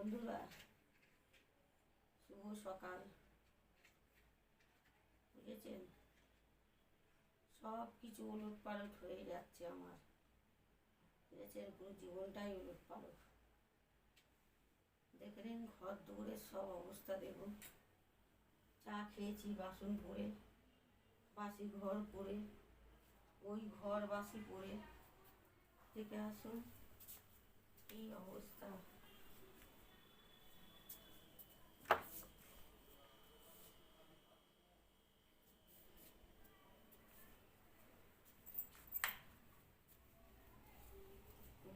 বন্ধুরা, শুভ সকাল। বুঝেছেন? সব কিছু ওলট পালট হয়ে যাচ্ছে আমার। বুঝেছেন? পুরো জীবনটাই ওলট পালট দেখে নিন, ঘর দৌড়ের সব অবস্থা দেখুন। চা খেয়েছি, বাসন পরে বাসি ঘর পরে ওই ঘর বাসি পরে থেকে আসুন, এই অবস্থা।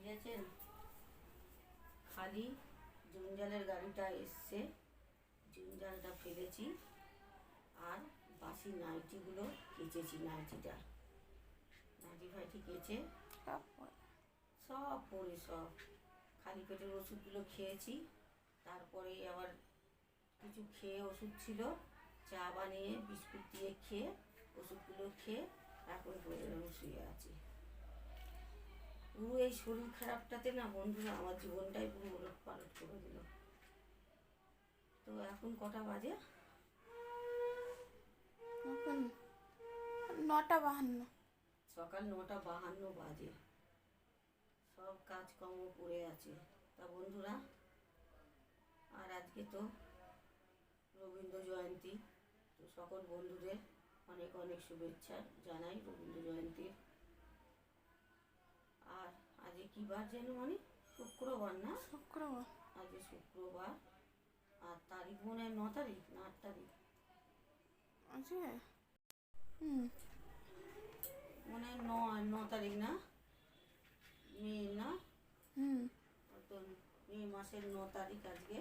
বুঝেছেন খালি জঞ্জালের গাড়িটা এসছে। জঞ্জালটা ফেলেছি। আর বাসি নাইটিগুলো কেচেছি নাইটিটা। নাইটি ফাইটি কেচে সব পরে সব। খালি পেটের ওষুধগুলো খেয়েছি। তারপরে আবার কিছু খেয়ে ওষুধ ছিল। চা বানিয়ে বিস্কুট দিয়ে খেয়ে ওষুধগুলো খেয়ে এখন পর্যন্ত শুয়ে আছি। পুরো এই শরীর খারাপটাতে না বন্ধুরা আমার জীবনটাই পুরো ওলট পালট করে দিল। তো এখন কটা বাজে? এখন নটা বাহান্ন। সকাল নটা বাহান্ন বাজে। সব কাজকর্ম পড়ে আছে। তা বন্ধুরা আর আজকে তো রবীন্দ্র জয়ন্তী তো সকল বন্ধুদের অনেক অনেক শুভেচ্ছা জানাই রবীন্দ্র জয়ন্তীর। কী বার যেন মানে? শুক্রবার না? শুক্রবার। আজকে শুক্রবার। আর তারিখ মনে হয় ন তারিখ না আট তারিখ? আছে। হুম। মনে হয় ন ন তারিখ না? মে না? হুম। তো মে মাসের ন তারিখ আজকে।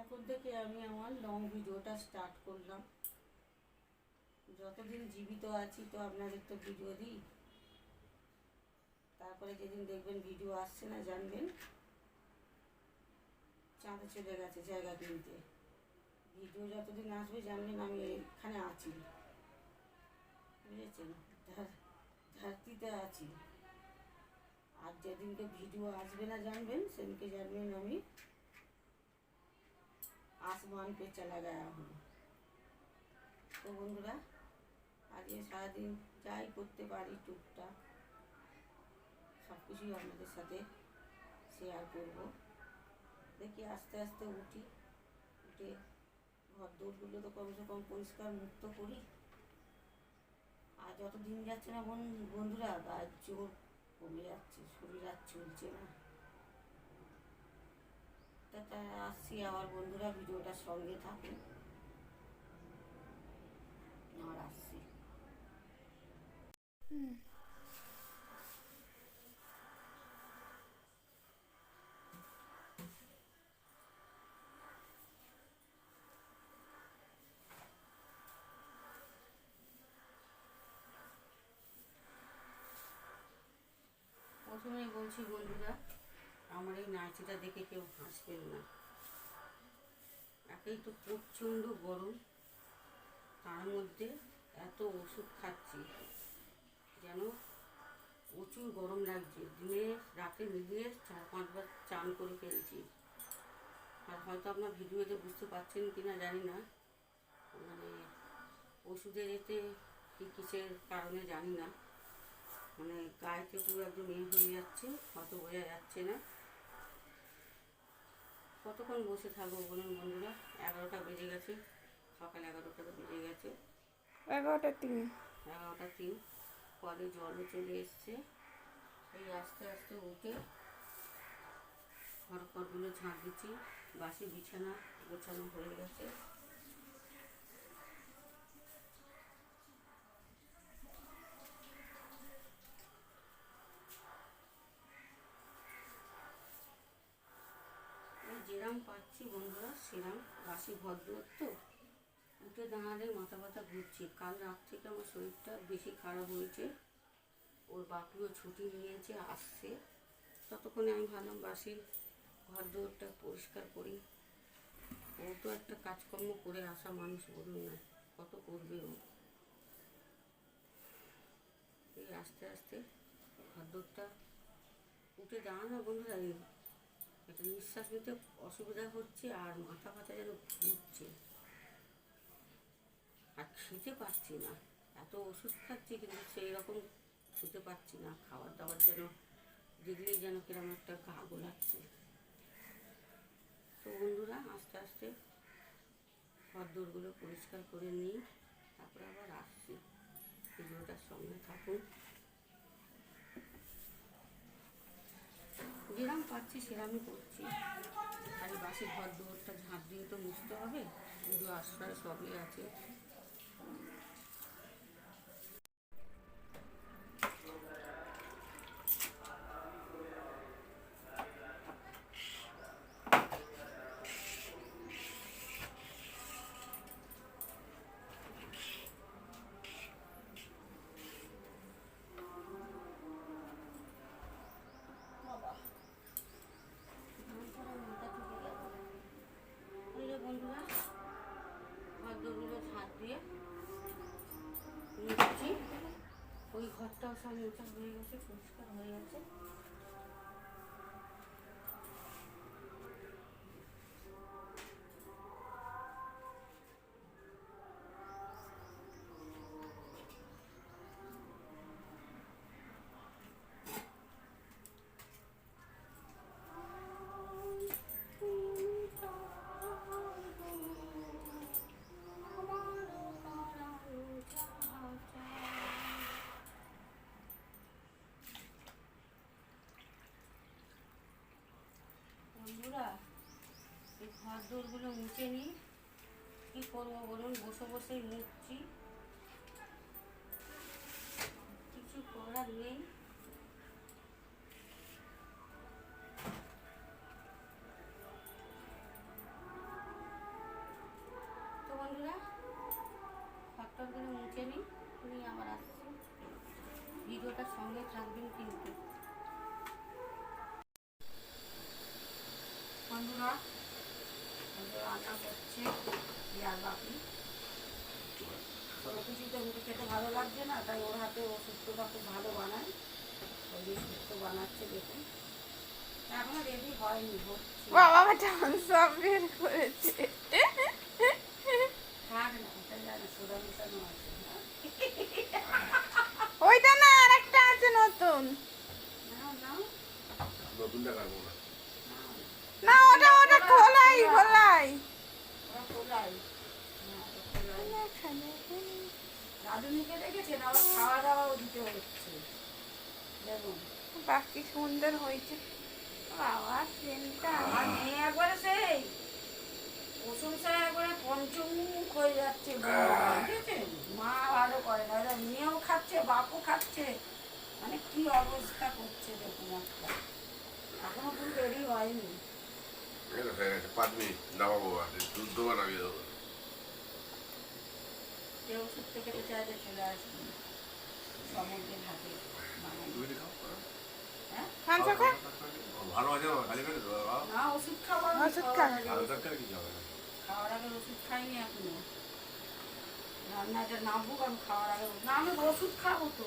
এখন থেকে আমি আমার লং ভিডিওটা স্টার্ট করলাম। যতদিন জীবিত আছি তো আপনাদের তো ভিডিও দিই। তারপরে যেদিন দেখবেন ভিডিও আসছে না, জানবেন। চাঁদে চলে গেছে জায়গা কিনতে। ভিডিও যতদিন আসবে জানবেন আমি এখানে আছি। বুঝেছেন? ধার- ধারতিতে আছি। আর যেদিনকে ভিডিও আসবে না জানবেন, সেদিনকে জানবেন আমি আসমান পে চলা গয়া হूँ তো বন্ধুরা, আজকে সারাদিন যাই করতে পারি টুকটাক। সব কিছুই আপনাদের সাথে শেয়ার করব। দেখি আস্তে আস্তে উঠি। উঠে ঘর দৌড়গুলো তো কমসে কম পরিষ্কার মুক্ত করি। আর যত দিন যাচ্ছে না বন- বন্ধুরা, গায়ের জোর কমে যাচ্ছে, শরীর আর চলছে না। তা আসছি আমার বন্ধুরা ভিডিওটার সঙ্গে থাকুন। আর আসছি। হুম। প্রথমেই বলছি বন্ধুরা, আমার এই নাচিটা দেখে কেউ হাসবেন না। একেই তো প্রচণ্ড গরম, তার মধ্যে এত ওষুধ খাচ্ছি। যেন প্রচুর গরম লাগছে, দিনে রাতে মিলিয়ে চার পাঁচবার চান করে ফেলছি আর হয়তো আপনার ভিডিওতে বুঝতে পারছেন কি না জানি না মানে ওষুধের এতে কী কিসের কারণে জানি না। মানে গায়েতে পুরো একদম ইয়ে হয়ে যাচ্ছে হয়তো বোঝা যাচ্ছে না। কতক্ষণ বসে থাকব বলুন বন্ধুরা? এগারোটা বেজে গেছে সকাল এগারোটা বেজে গেছে। এগারোটা তিন। এগারোটা তিন কলে জলও চলে এসছে। এই আস্তে আস্তে উঠে ঘর ঘরগুলো ঝাঁট দিচ্ছি বাসি বিছানা গোছানো হয়ে গেছে এই যেরাম পাচ্ছি বন্ধুরা, সেরাম। বাসি তো। উঠে দাঁড়ালে মাথা ব্যথা ঘুরছে। কাল রাত থেকে আমার শরীরটা বেশি খারাপ হয়েছে। ওর বাপিও ছুটি নিয়েছে, আসছে। ততক্ষণে আমি ভাবলাম বাসির ঘর পরিষ্কার করি। ও তো একটা কাজকর্ম করে আসা মানুষ, বলুন না, কত করবে ও? এই আস্তে আস্তে ঘর উঠে দাঁড়ানো বন্ধুরা একটা নিঃশ্বাস নিতে অসুবিধা হচ্ছে আর মাথা ব্যথা যেন ঘুরছে। আর খেতে পারছি না। এত ওষুধ খাচ্ছি কিন্তু সেই রকম খেতে পারছি না। খাবার দাবার যেন দেখলেই যেন কীরকম একটা গা গোলাচ্ছে। তো বন্ধুরা, আস্তে আস্তে ঘর দৌড়গুলো পরিষ্কার করে নিই, তারপরে আবার আসছি। ভিডিওটার সঙ্গে থাকুন। যেরকম পাচ্ছি, সেরামই করছি। আর বাসে ঘর দুয়ারটা ঝাঁট দিয়ে তো মুছতে হবে, পুজো আশ্রয় সবই আছে। সব উঠা হয়ে গেছে পরিষ্কার হয়ে গেছে বন্ধুরা, এই ঘর দোরগুলো মুছে নিই কী করব বলুন, বসে বসেই মুছছি। কিছু করার নেই। তো বন্ধুরা ঘরটরগুলো মুছে নিই নিয়ে আবার আসছি ভিডিওটার সঙ্গে থাকবেন কিন্তু। বন্ধুরা রান্না করছে। আর বাকি। কোনো কিছুতে খেতে ভালো লাগছে না তাই ওর হাতে ও শুক্তোটা খুব ভালো বানায়। ওই যে শুক্তো বানাচ্ছে দেখুন। এখনও রেডি হয়নি বাবা ডান্স সব বের করেছে। থাক না ওটা জানে সোডা মিশানো আছে ওইটা না আর একটা আছে নতুন। নতুনটা না। নাও না ওটা ওটা খোলাই খোলাই। খোলাই। দেখেছেন আবার খাওয়া দাওয়াও দিতে হচ্ছে। দেখুন। বাকি সুন্দর হয়েছে। বাবা সেনটা আমার মেয়ে একবারে সেই। প্রশংসা একবারে পঞ্চমুখ হয়ে যাচ্ছে। মা ভালো করে না। মেয়েও খাচ্ছে বাপও খাচ্ছে। মানে কি অবস্থা করছে দেখুন একটা। এখনও কিন্তু রেডি হয়নি। তো হয়ে গেছে পাঁচ মিনিট নামাবো আর দুধ দেবো নামিয়ে দেবো ভালো আছে খালি পেটে না ওষুধ খাবার ওষুধ খাওয়ার আগে খাইনি এখনও রান্নাটা নামবো আমি খাওয়ার আগে না আমি ওষুধ খাব তো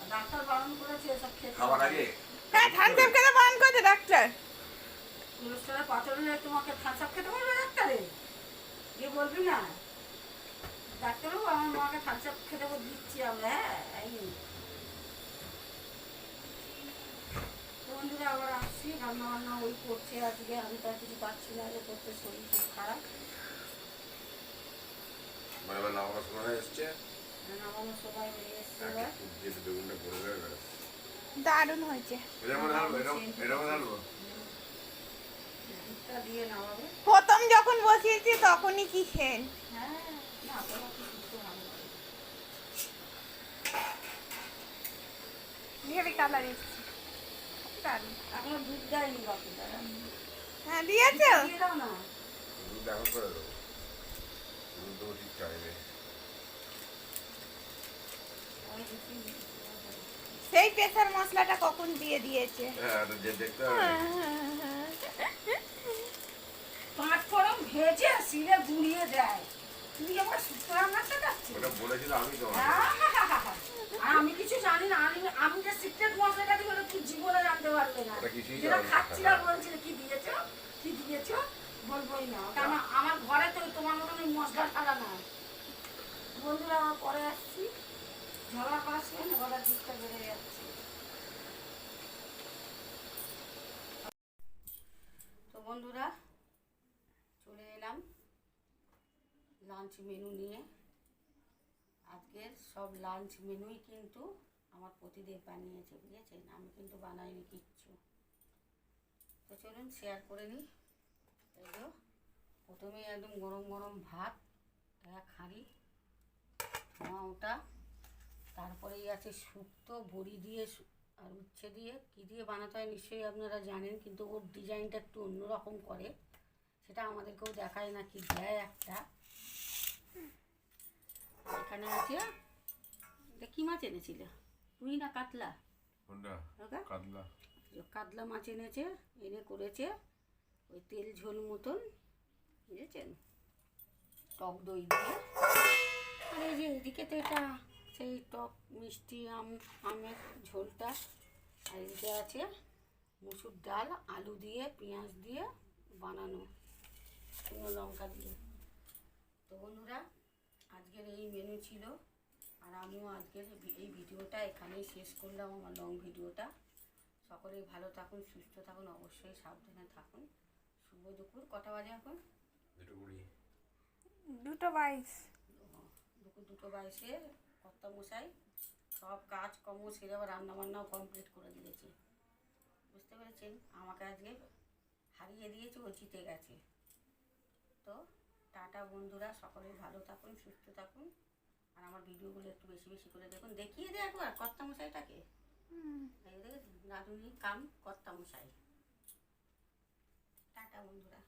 আর ডাক্তার বারণ করেছে এসব খেতে খাবার আগে হ্যাঁ থানচাপ খেতে বান করছে ডাক্তার পাথর হলে তোমাকে থানসাপ খেতে বলবে ডাক্তারে? গিয়ে বলবি না? ডাক্তারবাবু আমার মাকে থানসাপ খেতে বল- দিচ্ছি আমরা হ্যাঁ? এই বন্ধুরা আবার আসছি। রান্না বান্না ওই করছে আজকে। আমি তো আর কিছু পাচ্ছি না যে করতে শরীর খুব খারাপ। মানে হয়ে ব্যাস। দারুণ হয়েছে এটার মধ্যে ঢালবো এটা এটার মধ্যে ঢালবো দুধটা দিয়ে নামাবে প্রথম যখন বসিয়েছি তখনই কি খেন হ্যাঁ না? তোমাকে সুস্থ ভালো লাগে হেভি কালার এসছে। এখনও দুধ দেয়নি হ্যাঁ দিয়েছ? দিয়ে দাও না। দুধ এখন করে দেবো। দুধ দেবো ঠিক চাইবে সেই পেশার মশলাটা কখন দিয়ে দিয়েছে? হ্যাঁ এটা দেখতে হবে। ভেজে শিলে গুঁড়িয়ে দেয়। তুই আমার শুক্তো রান্নাটা খাচ্ছিস ওটা বলেছিল আমি তো হ্যাঁ, হ্যাঁ, হ্যাঁ, আমি কিছু জানি না আমি আমি যে সিক্রেট মশলাটা দিই তুই জীবনে জানতে পারবে না। যেটা খাচ্ছিলাম বলছিল কি দিয়েছ? কি দিয়েছ? বলবোই না। কারণ আমার ঘরে তো তোমার মতো ওই মশলা ছাড়া না বন্ধুরা আমার পরে আসছি। ঝগড়া করার সময় না গলা ঠিকঠাক বেড়ে যাচ্ছে। বন্ধুরা লাঞ্চ মেনু নিয়ে আজকের সব লাঞ্চ মেনুই কিন্তু আমার প্রতিদেব বানিয়েছে, বুঝেছেন? আমি কিন্তু বানাইনি কিচ্ছু। তো চলুন শেয়ার করে নিই। এই তো প্রথমে একদম গরম গরম ভাত, এক হাঁড়ি, ধোঁয়া ওটা, তারপরেই আছে শুক্তো বড়ি দিয়ে আর উচ্ছে দিয়ে। কী দিয়ে বানাতে হয় নিশ্চয়ই আপনারা জানেন, কিন্তু ওর ডিজাইনটা একটু অন্যরকম করে। সেটা আমাদেরকেও দেখায় না, কি দেয় একটা। এখানে আছে। এটা কী মাছ এনেছিলে? রুই না কাতলা? কাতলা। কাতলা মাছ এনেছে এনে করেছে। ওই তেল ঝোল মতন বুঝেছেন? টক দই দিয়ে। আর এই যে এদিকে তো এটা সেই টক মিষ্টি আম আমের ঝোলটা। আর এদিকে আছে মুসুর ডাল আলু দিয়ে পেঁয়াজ দিয়ে বানানো। শুকনো লঙ্কা দিয়ে। তো বন্ধুরা আজকের এই মেনু ছিল। আর আমিও আজকের এই ভিডিওটা এখানেই শেষ করলাম আমার লং ভিডিওটা। সকলেই ভালো থাকুন সুস্থ থাকুন অবশ্যই সাবধানে থাকুন। শুভ দুপুর কটা বাজে এখন? দুটো কুড়ি। দুটো বাইশ। দুপুর দুটো বাইশে কর্তা মশাই সব কাজ কর্ম সেরে আবার রান্নাবান্নাও কমপ্লিট করে দিয়েছে। বুঝতে পেরেছেন? আমাকে আজকে হারিয়ে দিয়েছে ও জিতে গেছে। তো টাটা বন্ধুরা সকলে ভালো থাকুন সুস্থ থাকুন। আর আমার ভিডিওগুলো একটু বেশি বেশি করে দেখুন। দেখিয়ে দে একবার কর্তা মশাই তাকে কাম কর্তা মশাই টাটা বন্ধুরা।